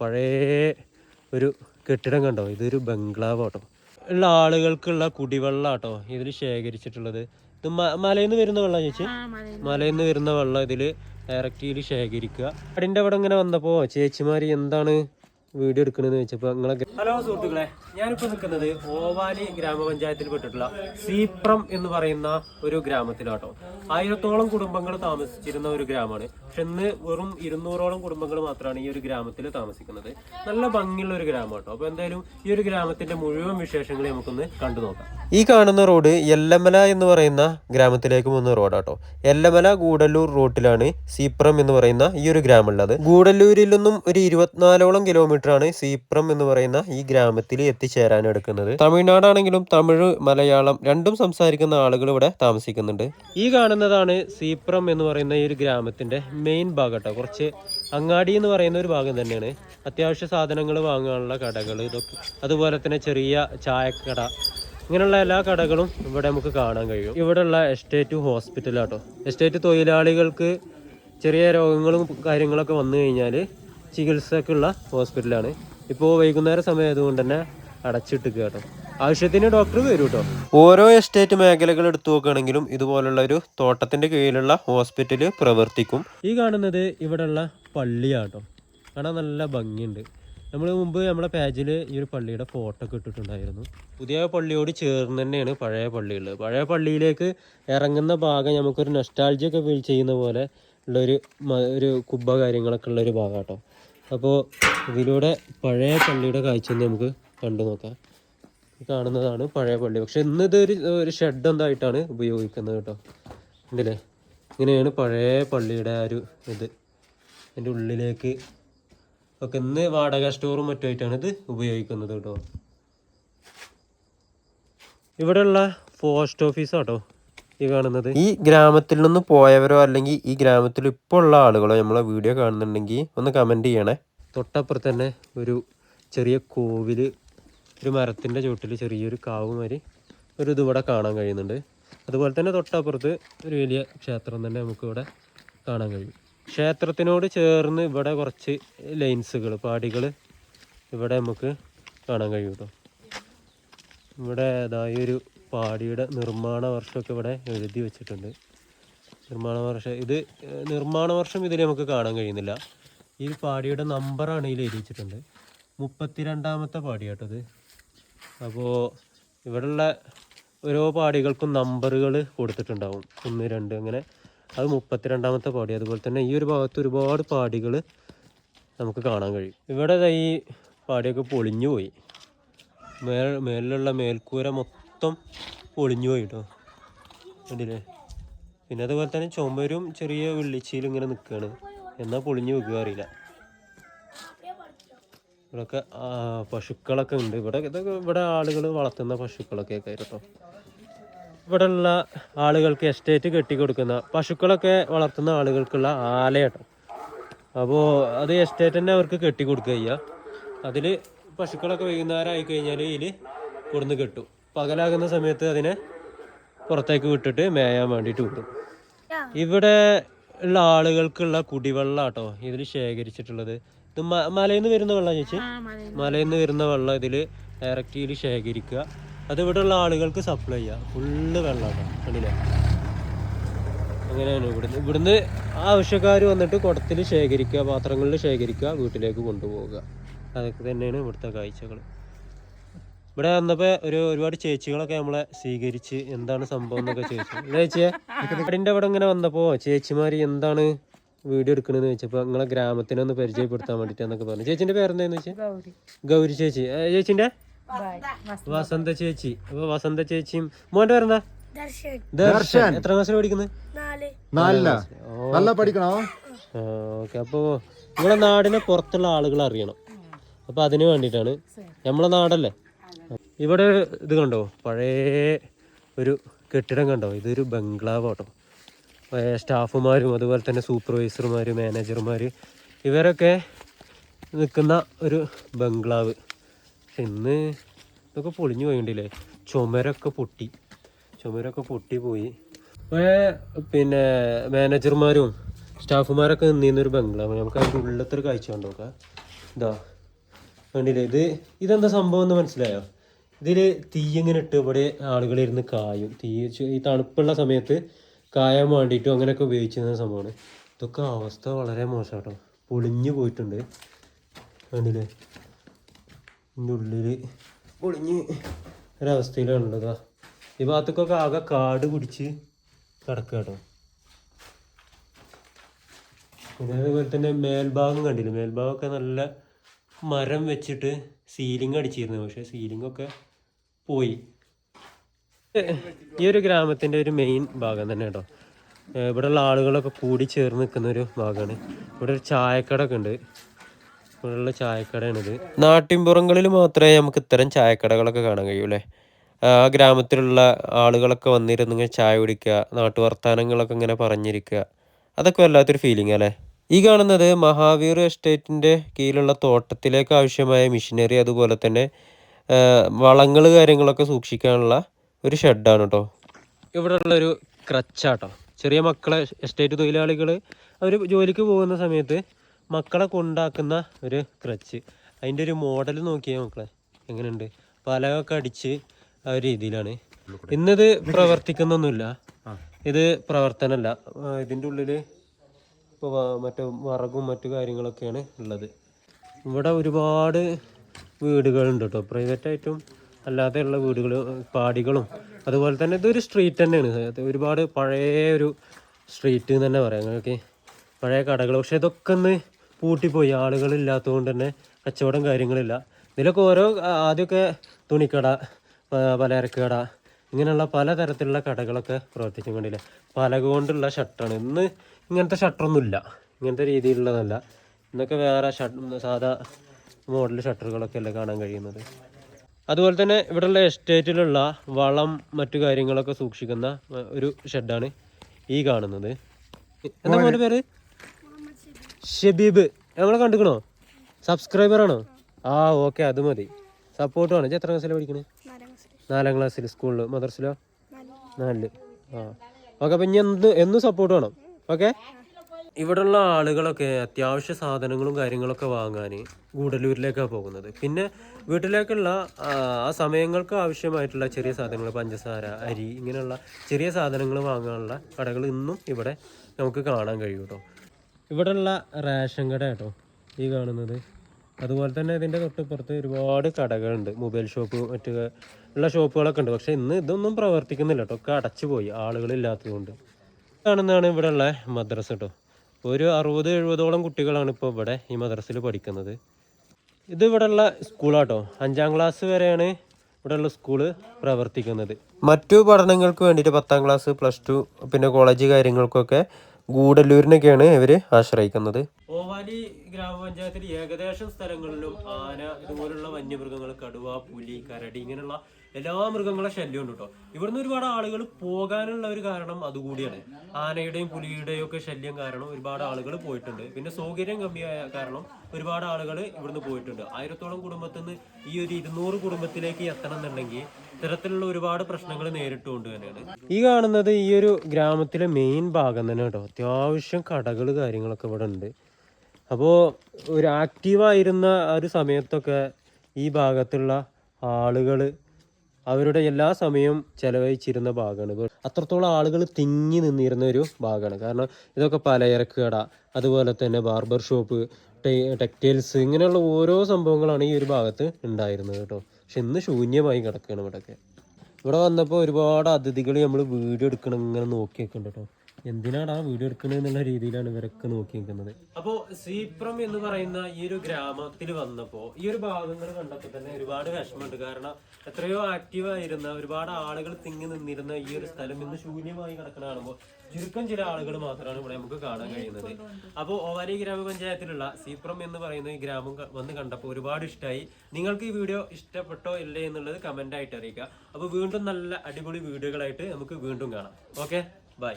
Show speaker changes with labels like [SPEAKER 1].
[SPEAKER 1] പഴയ ഒരു കെട്ടിടം കണ്ടോ? ഇതൊരു ബംഗ്ലാവ് കേട്ടോ ഉള്ള ആളുകൾക്കുള്ള കുടിവെള്ളം കേട്ടോ ഇതിൽ ശേഖരിച്ചിട്ടുള്ളത്. ഇത് മലയിൽ നിന്ന് വരുന്ന വെള്ളം ചേച്ചി? മലയിൽ നിന്ന് വരുന്ന വെള്ളം ഇതിൽ ഡയറക്റ്റ് ഇതിൽ ശേഖരിക്കുക. അതിന്റെ അവിടെ ഇങ്ങനെ വന്നപ്പോൾ ചേച്ചിമാർ എന്താണ് വീഡിയോ എടുക്കണമെന്ന് വെച്ചപ്പോ നിങ്ങളൊക്കെ ഹലോ സുഹൃത്തുക്കളെ ഞാനിപ്പോൾ നിൽക്കുന്നത് ഓവാലി ഗ്രാമപഞ്ചായത്തിൽ പെട്ടിട്ടുള്ള സീപ്രം എന്ന് പറയുന്ന ഒരു ഗ്രാമത്തിലാട്ടോ. ആയിരത്തോളം കുടുംബങ്ങൾ താമസിച്ചിരുന്ന ഒരു ഗ്രാമമാണ്. പക്ഷെ ഇന്ന് വെറും ഇരുന്നൂറോളം കുടുംബങ്ങൾ മാത്രമാണ് ഈ ഒരു ഗ്രാമത്തിൽ താമസിക്കുന്നത്. നല്ല ഭംഗിയുള്ള ഒരു ഗ്രാമം കേട്ടോ അപ്പോൾ എന്തായാലും ഈ ഒരു ഗ്രാമത്തിന്റെ മുഴുവൻ വിശേഷങ്ങൾ നമുക്കൊന്ന് കണ്ടു നോക്കാം. ഈ കാണുന്ന റോഡ് എല്ലമല എന്ന് പറയുന്ന ഗ്രാമത്തിലേക്ക് പോകുന്ന റോഡാട്ടോ. എല്ലമല ഗൂഡല്ലൂർ റൂട്ടിലാണ് സീപ്രം എന്ന് പറയുന്ന ഈ ഒരു ഗ്രാമം ഉള്ളത് ഗൂഡല്ലൂരിൽ നിന്നും ഒരു ഇരുപത്തിനാലോളം കിലോമീറ്റർ ആണ് സീപ്രം എന്ന് പറയുന്ന ഈ ഗ്രാമത്തിൽ എത്തിച്ചേരാൻ എടുക്കുന്നത്. തമിഴ്നാടാണെങ്കിലും തമിഴ് മലയാളം രണ്ടും സംസാരിക്കുന്ന ആളുകൾ ഇവിടെ താമസിക്കുന്നുണ്ട്. ഈ കാണുന്നതാണ് സീപ്രം എന്ന് പറയുന്ന ഈ ഒരു ഗ്രാമത്തിന്റെ മെയിൻ ഭാഗം കുറച്ച് അങ്ങാടി എന്ന് പറയുന്ന ഒരു ഭാഗം തന്നെയാണ്. അത്യാവശ്യ സാധനങ്ങൾ വാങ്ങാനുള്ള കടകൾ ഇതൊക്കെ. അതുപോലെ തന്നെ ചെറിയ ചായക്കട. ഇങ്ങനെയുള്ള എല്ലാ കടകളും ഇവിടെ നമുക്ക് കാണാൻ കഴിയും. ഇവിടെയുള്ള എസ്റ്റേറ്റ് ഹോസ്പിറ്റലാട്ടോ. എസ്റ്റേറ്റ് തൊഴിലാളികൾക്ക് ചെറിയ രോഗങ്ങളും കാര്യങ്ങളൊക്കെ വന്നു കഴിഞ്ഞാൽ ചികിത്സക്കുള്ള ഹോസ്പിറ്റലാണ്. ഇപ്പോൾ വൈകുന്നേര സമയം ആയതുകൊണ്ട് തന്നെ അടച്ചിട്ടിക്കുക കേട്ടോ. ആവശ്യത്തിന് ഡോക്ടർ വരും കേട്ടോ. ഓരോ എസ്റ്റേറ്റ് മേഖലകൾ എടുത്തു നോക്കുകയാണെങ്കിലും ഇതുപോലുള്ള ഒരു തോട്ടത്തിന്റെ കീഴിലുള്ള ഹോസ്പിറ്റൽ പ്രവർത്തിക്കും. ഈ കാണുന്നത് ഇവിടെയുള്ള പള്ളിയാട്ടോ കാണാൻ നല്ല ഭംഗിയുണ്ട്. നമ്മൾ മുമ്പ് നമ്മുടെ പേജിൽ ഈ ഒരു പള്ളിയുടെ ഫോട്ടോ ഒക്കെ ഇട്ടിട്ടുണ്ടായിരുന്നു. പുതിയ പള്ളിയോട് ചേർന്ന് തന്നെയാണ് പഴയ പള്ളിയുള്ളത്. പഴയ പള്ളിയിലേക്ക് ഇറങ്ങുന്ന ഭാഗം നമുക്കൊരു നെസ്റ്റാൾജിയൊക്കെ ഫീൽ ചെയ്യുന്ന പോലെ ഉള്ളൊരു ഒരു കുബ്ബ കാര്യങ്ങളൊക്കെ ഉള്ളൊരു ഭാഗം കേട്ടോ അപ്പോൾ ഇതിലൂടെ പഴയ പള്ളിയുടെ കാഴ്ച നമുക്ക് കണ്ടു നോക്കാം. കാണുന്നതാണ് പഴയ പള്ളി. പക്ഷെ ഇന്ന് ഇതൊരു ഒരു ഷെഡ് എന്തായിട്ടാണ് ഉപയോഗിക്കുന്നത് കേട്ടോ. ഇതില്ലേ ഇങ്ങനെയാണ് പഴയ പള്ളിയുടെ ആ ഒരു ഇത്. അതിന്റെ ഉള്ളിലേക്ക് ഒക്കെ ഇന്ന് വാടക സ്റ്റോറും മറ്റുമായിട്ടാണ് ഇത് ഉപയോഗിക്കുന്നത് കേട്ടോ. ഇവിടെയുള്ള പോസ്റ്റ് ഓഫീസാട്ടോ. ഈ കാണുന്നത്? ഈ ഗ്രാമത്തിൽ നിന്ന് പോയവരോ അല്ലെങ്കിൽ ഈ ഗ്രാമത്തിൽ ഇപ്പോൾ ഉള്ള ആളുകളോ നമ്മളെ വീഡിയോ കാണുന്നുണ്ടെങ്കിൽ ഒന്ന് കമന്റ് ചെയ്യണേ. തൊട്ടപ്പുറത്ത് തന്നെ ഒരു ചെറിയ കോവിൽ ഒരു മരത്തിന്റെ ചുവട്ടിൽ ചെറിയൊരു കാവ് മാതിരി ഒരു ഇതിവിടെ കാണാൻ കഴിയുന്നുണ്ട്. അതുപോലെ തന്നെ തൊട്ടപ്പുറത്ത് ഒരു വലിയ ക്ഷേത്രം തന്നെ നമുക്കിവിടെ കാണാൻ കഴിയും. ക്ഷേത്രത്തിനോട് ചേർന്ന് ഇവിടെ കുറച്ച് ലൈൻസുകൾ പാടികൾ ഇവിടെ നമുക്ക് കാണാൻ കഴിയും കേട്ടോ. ഇവിടെ ഏതായൊരു പാടിയുടെ നിർമ്മാണ വർഷമൊക്കെ ഇവിടെ എഴുതി വെച്ചിട്ടുണ്ട്. നിർമ്മാണ വർഷം ഇത് നിർമ്മാണ വർഷം ഇതിൽ നമുക്ക് കാണാൻ കഴിയുന്നില്ല. ഈ പാടിയുടെ നമ്പറാണ് ഇതിൽ എഴുതി വെച്ചിട്ടുണ്ട്. മുപ്പത്തിരണ്ടാമത്തെ പാടി കേട്ടോ ഇത്. അപ്പോൾ ഇവിടെയുള്ള ഓരോ പാടികൾക്കും നമ്പറുകൾ കൊടുത്തിട്ടുണ്ടാവും. ഒന്ന് രണ്ട് അങ്ങനെ. അത് മുപ്പത്തിരണ്ടാമത്തെ പാടി. അതുപോലെ തന്നെ ഈ ഒരു ഭാഗത്ത് ഒരുപാട് പാടികൾ നമുക്ക് കാണാൻ കഴിയും. ഇവിടെ ഈ പാടിയൊക്കെ പൊളിഞ്ഞു പോയി. മേൽ മേലിലുള്ള മേൽക്കൂര മൊത്തം പൊളിഞ്ഞു പോയി കേട്ടോ കണ്ടില്ലേ? പിന്നെ അതുപോലെ തന്നെ ചുമരും ചെറിയ വെള്ളിച്ചയിലും ഇങ്ങനെ നിൽക്കുകയാണ് എന്നാൽ പൊളിഞ്ഞു വെക്കുക അറിയില്ല. ഇവിടെയൊക്കെ പശുക്കളൊക്കെ ഉണ്ട്. ഇവിടെ ഇതൊക്കെ ഇവിടെ ആളുകൾ വളർത്തുന്ന പശുക്കളൊക്കെ കേട്ടോ ഇവിടെ ഉള്ള ആളുകൾക്ക് എസ്റ്റേറ്റ് കെട്ടിക്കൊടുക്കുന്ന പശുക്കളൊക്കെ വളർത്തുന്ന ആളുകൾക്കുള്ള ആല കേട്ടോ അപ്പോൾ അത് എസ്റ്റേറ്റ് തന്നെ അവർക്ക് കെട്ടിക്കൊടുക്കുക ചെയ്യുക അതിൽ പശുക്കളൊക്കെ വൈകുന്നേരം ആയി കഴിഞ്ഞാൽ ഇതിൽ കൊടുന്ന് കെട്ടും. പകലാകുന്ന സമയത്ത് അതിനെ പുറത്തേക്ക് വിട്ടിട്ട് മേയാൻ വേണ്ടിയിട്ട് വിടും. ഇവിടെ ഉള്ള ആളുകൾക്കുള്ള കുടിവെള്ളം കേട്ടോ ഇതിൽ ശേഖരിച്ചിട്ടുള്ളത്. ഇത് മലയിൽ നിന്ന് വരുന്ന വെള്ളം ചേച്ചി? മലയിൽ നിന്ന് വരുന്ന വെള്ളം ഇതിൽ ഡയറക്റ്റ് ഇതിൽ ശേഖരിക്കുക. അത് ഇവിടെ ഉള്ള ആളുകൾക്ക് സപ്ലൈ ചെയ്യുക ഫുള്ള് വെള്ളമാണ് കണ്ടില്ലേ? അങ്ങനെയാണ് ഇവിടുന്ന്. ഇവിടുന്ന് ആവശ്യക്കാർ വന്നിട്ട് കുടത്തിൽ ശേഖരിക്കുക പാത്രങ്ങളിൽ ശേഖരിക്കുക വീട്ടിലേക്ക് കൊണ്ടുപോവുക. അതൊക്കെ തന്നെയാണ് ഇവിടുത്തെ കാഴ്ചകൾ ഇവിടെ വന്നപ്പോ ഒരു ഒരുപാട് ചേച്ചികളൊക്കെ നമ്മളെ സ്വീകരിച്ച് എന്താണ് സംഭവം എന്നൊക്കെ ചോദിച്ചു. ഇല്ലേ ചേച്ചിയെ? അതിന്റെ അവിടെ ഇങ്ങനെ വന്നപ്പോ ചേച്ചിമാര് എന്താണ് വീഡിയോ എടുക്കണെന്ന് ചോദിച്ചപ്പോ നിങ്ങളെ ഗ്രാമത്തിനെ ഒന്ന് പരിചയപ്പെടുത്താൻ വേണ്ടിട്ടാന്നൊക്കെ പറഞ്ഞു. ചേച്ചിന്റെ പേരെന്താന്ന് വെച്ചാൽ ഗൗരി. ചേച്ചി. ചേച്ചിന്റെ? വസന്ത. ചേച്ചി. അപ്പൊ വസന്ത ചേച്ചിയും മോന്റെ പേരെന്താ?
[SPEAKER 2] ദർശൻ.
[SPEAKER 1] ദർശൻ. എത്ര ക്ലാസ്സിൽ പഠിക്കുന്നത്
[SPEAKER 2] നാല്.
[SPEAKER 3] നല്ല? നല്ല പഠിക്കണോ?
[SPEAKER 1] ഓക്കെ. അപ്പോൾ നിങ്ങളെ നാടിനെ പുറത്തുള്ള ആളുകൾ അറിയണം. അപ്പൊ അതിന് വേണ്ടിട്ടാണ് നമ്മളെ നാടല്ലേ? ഇവിടെ ഇത് കണ്ടോ? പഴയ ഒരു കെട്ടിടം കണ്ടോ? ഇതൊരു ബംഗ്ലാവ് കേട്ടോ സ്റ്റാഫുമാരും അതുപോലെ തന്നെ സൂപ്പർവൈസർമാർ മാനേജർമാർ ഇവരൊക്കെ നിൽക്കുന്ന ഒരു ബംഗ്ലാവ്. ഇന്ന് ഇതൊക്കെ പൊളിഞ്ഞു പോയിണ്ടില്ലേ? ചുമരൊക്കെ പൊട്ടി. ചുമരൊക്കെ പൊട്ടി പോയി. പിന്നെ മാനേജർമാരും സ്റ്റാഫുമാരൊക്കെ നിന്നൊരു ബംഗ്ലാവ്. നമുക്ക് അതിന്റെ ഉള്ളത്തൊരു ഒരു കാഴ്ച കണ്ടോക്കാം ഇതാ. കണ്ടില്ലേ? ഇത് ഇതെന്താ സംഭവം എന്ന് മനസ്സിലായോ? ഇതിൽ തീ ഇങ്ങനെ ഇട്ട് ഇവിടെ ആളുകൾ ഇരുന്ന് കായും. തീ ഈ തണുപ്പുള്ള സമയത്ത് കായാൻ വേണ്ടിയിട്ടും അങ്ങനെയൊക്കെ ഉപയോഗിച്ചിരുന്ന സംഭവമാണ്. ഇതൊക്കെ അവസ്ഥ വളരെ മോശം കേട്ടോ. പൊളിഞ്ഞു പോയിട്ടുണ്ട്. കണ്ടില്ലേ? ഇതിന്റെ ഉള്ളിൽ പൊളിഞ്ഞ് ഒരവസ്ഥയിലാണുള്ളത് ഈ ഭാഗത്തൊക്കെ ആകെ കാട് പിടിച്ച് കിടക്കുക കേട്ടോ. പിന്നെ അതുപോലെ തന്നെ മേൽഭാഗം കണ്ടില്ലേ? മേൽഭാഗമൊക്കെ നല്ല മരം വെച്ചിട്ട് സീലിംഗ് അടിച്ചിരുന്നു. പക്ഷെ സീലിംഗ് ഒക്കെ പോയി. ഈ ഒരു ഗ്രാമത്തിന്റെ ഒരു മെയിൻ ഭാഗം തന്നെ കേട്ടോ. ഇവിടെയുള്ള ആളുകളൊക്കെ കൂടി ചേർന്ന് നിൽക്കുന്ന ഒരു ഭാഗമാണ്. ഇവിടെ ഒരു ചായക്കട ഒക്കെ ഉണ്ട്. ഇവിടെയുള്ള ചായക്കടയാണിത്. നാട്ടിൻപുറങ്ങളിൽ മാത്രമേ നമുക്ക് ഇത്തരം ചായക്കടകളൊക്കെ കാണാൻ കഴിയൂ അല്ലേ? ആ ഗ്രാമത്തിലുള്ള ആളുകളൊക്കെ വന്നിരുന്നു ഇങ്ങനെ ചായ കുടിക്കുക നാട്ടു വർത്തമാനങ്ങളൊക്കെ ഇങ്ങനെ പറഞ്ഞിരിക്കുക. അതൊക്കെ വല്ലാത്തൊരു ഫീലിംഗ് അല്ലേ? ഈ കാണുന്നത് മഹാവീർ എസ്റ്റേറ്റിന്റെ കീഴിലുള്ള തോട്ടത്തിലേക്ക് ആവശ്യമായ മിഷനറി അതുപോലെ തന്നെ വളങ്ങൾ കാര്യങ്ങളൊക്കെ സൂക്ഷിക്കാനുള്ള ഒരു ഷെഡാണ് കേട്ടോ. ഇവിടെ ഉള്ളൊരു ക്രച്ചാട്ടോ. ചെറിയ മക്കളെ എസ്റ്റേറ്റ് തൊഴിലാളികൾ അവർ ജോലിക്ക് പോകുന്ന സമയത്ത് മക്കളെ കൊണ്ടാക്കുന്ന ഒരു ക്രച്ച്. അതിന്റെ ഒരു മോഡൽ നോക്കിയാൽ മക്കളെ എങ്ങനെയുണ്ട്? പലകൊക്കെ അടിച്ച് ആ ഒരു രീതിയിലാണ്. ഇന്നത് പ്രവർത്തിക്കുന്നൊന്നുമില്ല. ഇത് പ്രവർത്തനമല്ല ഇതിന്റെ ഉള്ളിൽ ഇപ്പോൾ മറ്റു വറകും മറ്റു കാര്യങ്ങളൊക്കെയാണ് ഉള്ളത്. ഇവിടെ ഒരുപാട് വീടുകളുണ്ട് കേട്ടോ പ്രൈവറ്റായിട്ടും അല്ലാതെയുള്ള വീടുകൾ പാടികളും. അതുപോലെ തന്നെ ഇതൊരു സ്ട്രീറ്റ് തന്നെയാണ്. ഒരുപാട് പഴയ ഒരു സ്ട്രീറ്റ് എന്ന് തന്നെ പറയാം. അങ്ങനെയൊക്കെ പഴയ കടകൾ പക്ഷേ ഇതൊക്കെ ഒന്ന് പൂട്ടിപ്പോയി. ആളുകളില്ലാത്തതുകൊണ്ട് തന്നെ കച്ചവടം കാര്യങ്ങളില്ല. ഇതിലൊക്കെ ഓരോ ആദ്യമൊക്കെ തുണിക്കട പ- പലചരക്ക് കട ഇങ്ങനെയുള്ള പലതരത്തിലുള്ള കടകളൊക്കെ പ്രവർത്തിച്ചു കൊണ്ടില്ല പലകൊണ്ടുള്ള ഷർട്ടാണ് ഇന്ന് ഇങ്ങനത്തെ ഷട്ടറൊന്നുമില്ല. ഇങ്ങനത്തെ രീതിയിലുള്ളതല്ല. ഇന്നൊക്കെ വേറെ ഷട്ട് സാധാ മോഡൽ ഷട്ടറുകളൊക്കെ അല്ലേ കാണാൻ കഴിയുന്നത്. അതുപോലെ തന്നെ ഇവിടെയുള്ള എസ്റ്റേറ്റിലുള്ള വളം മറ്റു കാര്യങ്ങളൊക്കെ സൂക്ഷിക്കുന്ന ഒരു ഷെഡാണ് ഈ കാണുന്നത്. എന്താ മോന്റെ പേര്? ഷബീബ്. നമ്മളെ കണ്ടുക്കണോ? സബ്സ്ക്രൈബറാണോ? ആ ഓക്കെ അത് മതി. സപ്പോർട്ട് വേണം എത്ര ക്ലാസ്സിലാണ് പഠിക്കണേ? നാലാം ക്ലാസ്സിൽ സ്കൂളിൽ മദർസിലോ? നാലിൽ. ആ. ഓക്കെ അപ്പം ഇനി എന്ത് എന്നും സപ്പോർട്ട് വേണം? ഓക്കെ? ഇവിടെയുള്ള ആളുകളൊക്കെ അത്യാവശ്യ സാധനങ്ങളും കാര്യങ്ങളൊക്കെ വാങ്ങാൻ ഗൂഡല്ലൂരിലേക്കാണ് പോകുന്നത്. പിന്നെ വീട്ടിലേക്കുള്ള ആ സമയങ്ങൾക്ക് ആവശ്യമായിട്ടുള്ള ചെറിയ സാധനങ്ങൾ പഞ്ചസാര അരി ഇങ്ങനെയുള്ള ചെറിയ സാധനങ്ങൾ വാങ്ങാനുള്ള കടകൾ ഇന്നും ഇവിടെ നമുക്ക് കാണാൻ കഴിയും കേട്ടോ. ഇവിടെയുള്ള റേഷൻ കട കേട്ടോ ഈ കാണുന്നത്. അതുപോലെ തന്നെ ഇതിന്റെ തൊട്ടിപ്പുറത്ത് ഒരുപാട് കടകളുണ്ട്. മൊബൈൽ ഷോപ്പ് മറ്റു ഉള്ള ഷോപ്പുകളൊക്കെ ഉണ്ട്. പക്ഷേ ഇന്ന് ഇതൊന്നും പ്രവർത്തിക്കുന്നില്ല കേട്ടോ. ഒക്കെ അടച്ചുപോയി ആളുകളില്ലാത്തതുകൊണ്ട് കാണുന്നതാണ് ഇവിടെ ഉള്ള മദ്രസ കേട്ടോ ഒരു അറുപത് എഴുപതോളം കുട്ടികളാണ് ഇപ്പോൾ ഇവിടെ ഈ മദ്രസയിൽ പഠിക്കുന്നത്. ഇത് ഇവിടെയുള്ള സ്കൂളാട്ടോ അഞ്ചാം ക്ലാസ് വരെയാണ് ഇവിടെയുള്ള സ്കൂൾ പ്രവർത്തിക്കുന്നത്. മറ്റു പഠനങ്ങൾക്ക് വേണ്ടിയിട്ട് പത്താം ക്ലാസ് പ്ലസ് ടു പിന്നെ കോളേജ് കാര്യങ്ങൾക്കൊക്കെ ഗൂഡല്ലൂരിനൊക്കെയാണ് ഇവർ ആശ്രയിക്കുന്നത്. ഓവാലി ഗ്രാമപഞ്ചായത്തിൽ ഏകദേശം സ്ഥലങ്ങളിലും ആന ഇതുപോലുള്ള വന്യമൃഗങ്ങൾ കടുവ പുലി കരടി ഇങ്ങനെയുള്ള എല്ലാ മൃഗങ്ങളെ ശല്യം ഉണ്ട് കേട്ടോ ഇവിടുന്ന് ഒരുപാട് ആളുകൾ പോകാനുള്ള ഒരു കാരണം അതുകൂടിയാണ്. ആനയുടെയും പുലിയുടെയും ഒക്കെ ശല്യം കാരണം ഒരുപാട് ആളുകൾ പോയിട്ടുണ്ട്. പിന്നെ സൗകര്യം കമ്മിയായ കാരണം ഒരുപാട് ആളുകൾ ഇവിടുന്ന് പോയിട്ടുണ്ട്. ആയിരത്തോളം കുടുംബത്തിൽ നിന്ന് ഈ ഒരു ഇരുന്നൂറ് കുടുംബത്തിലേക്ക് എത്തണം എന്നുണ്ടെങ്കിൽ ഇത്തരത്തിലുള്ള ഒരുപാട് പ്രശ്നങ്ങൾ നേരിട്ടുകൊണ്ട് തന്നെയാണ്. ഈ കാണുന്നത് ഈ ഒരു ഗ്രാമത്തിലെ മെയിൻ ഭാഗം തന്നെ കേട്ടോ അത്യാവശ്യം കടകൾ കാര്യങ്ങളൊക്കെ ഇവിടെ ഉണ്ട്. അപ്പോൾ ഒരു ആക്റ്റീവായിരുന്ന ഒരു സമയത്തൊക്കെ ഈ ഭാഗത്തുള്ള ആളുകൾ അവരുടെ എല്ലാ സമയവും ചെലവഴിച്ചിരുന്ന ഭാഗമാണ്. അത്രത്തോളം ആളുകൾ തിങ്ങി നിന്നിരുന്ന ഒരു ഭാഗമാണ്. കാരണം ഇതൊക്കെ പലചരക്ക് കട അതുപോലെ തന്നെ ബാർബർ ഷോപ്പ് ടെക്സ്റ്റൈൽസ് ഇങ്ങനെയുള്ള ഓരോ സംഭവങ്ങളാണ് ഈ ഒരു ഭാഗത്ത് ഉണ്ടായിരുന്നത് കേട്ടോ. പക്ഷെ ഇന്ന് ശൂന്യമായി കിടക്കുകയാണ് ഇവിടെയൊക്കെ ഇവിടെ വന്നപ്പോൾ ഒരുപാട് അതിഥികൾ നമ്മൾ വീഡിയോ എടുക്കണം ഇങ്ങനെ നോക്കിയൊക്കെ ഉണ്ട് കേട്ടോ. എന്തിനാണ് ആ വീഡിയോ എടുക്കണത് എന്നുള്ള രീതിയിലാണ് ഇവരൊക്കെ നോക്കി നിൽക്കുന്നത്. അപ്പോൾ സീപ്രം എന്ന് പറയുന്ന ഈ ഒരു ഗ്രാമത്തിൽ വന്നപ്പോൾ ഈ ഒരു ഭാഗങ്ങൾ കണ്ടപ്പോൾ തന്നെ ഒരുപാട് വിഷമമുണ്ട്. കാരണം എത്രയോ ആക്റ്റീവ് ആയിരുന്ന ഒരുപാട് ആളുകൾ തിങ്ങി നിന്നിരുന്ന ഈ ഒരു സ്ഥലം ഇന്ന് ശൂന്യമായി കിടക്കുന്ന ചുരുക്കം ചില ആളുകൾ മാത്രമാണ് ഇവിടെ നമുക്ക് കാണാൻ കഴിയുന്നത്. അപ്പോൾ ഓവാലി ഗ്രാമപഞ്ചായത്തിലുള്ള സീപ്രം എന്ന് പറയുന്ന ഈ ഗ്രാമം വന്ന് കണ്ടപ്പോൾ ഒരുപാട് ഇഷ്ടമായി നിങ്ങൾക്ക് ഈ വീഡിയോ ഇഷ്ടപ്പെട്ടോ ഇല്ലേ എന്നുള്ളത് കമന്റ് ആയിട്ട് അറിയിക്കുക. അപ്പോൾ വീണ്ടും നല്ല അടിപൊളി വീഡിയോകളായിട്ട് നമുക്ക് വീണ്ടും കാണാം. ഓക്കെ? ബൈ.